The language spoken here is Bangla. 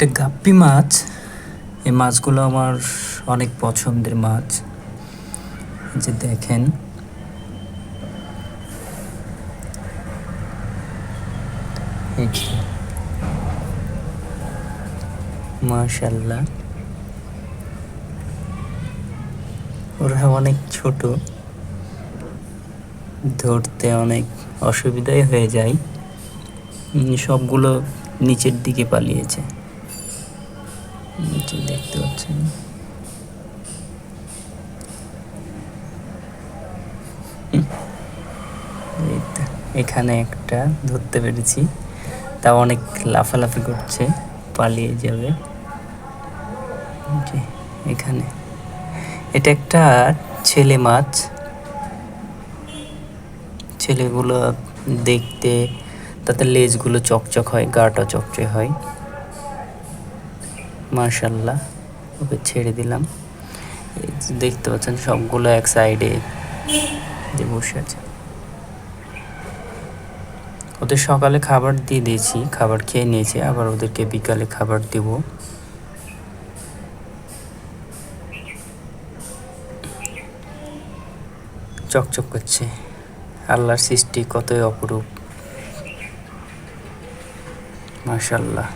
একটা গাপ্পি মাছ। এই মাছগুলো আমার অনেক পছন্দের মাছ। যে দেখেন। মাশাল্লাহ ওরা অনেক ছোট। ধরতে অনেক অসুবিধাই হয়ে যায়। সবগুলো নিচের দিকে পালিয়েছে। নিচে দেখতে পাচ্ছেন। এখানে একটা ধরতে পেরেছি। তা অনেক লাফালাফি করছে, পালিয়ে যাবে। এখানে। এটা একটা ছেলে মাছ। ছেলেগুলো দেখতে তাতে লেজগুলো চকচক হয়, গাটা চকচকে হয়। মার্শাল্লাহ ওকে ছেড়ে দিলাম। দেখতে পাচ্ছেন সবগুলো এক সাইডে যে বসে আছে। ওদের সকালে খাবার দিয়ে দিয়েছি, খাবার খেয়ে নিয়েছে, আবার ওদেরকে বিকালে খাবার দেব। চকচক করছে। আল্লাহর সৃষ্টি কতই অপরূপ। মাশাল্লাহ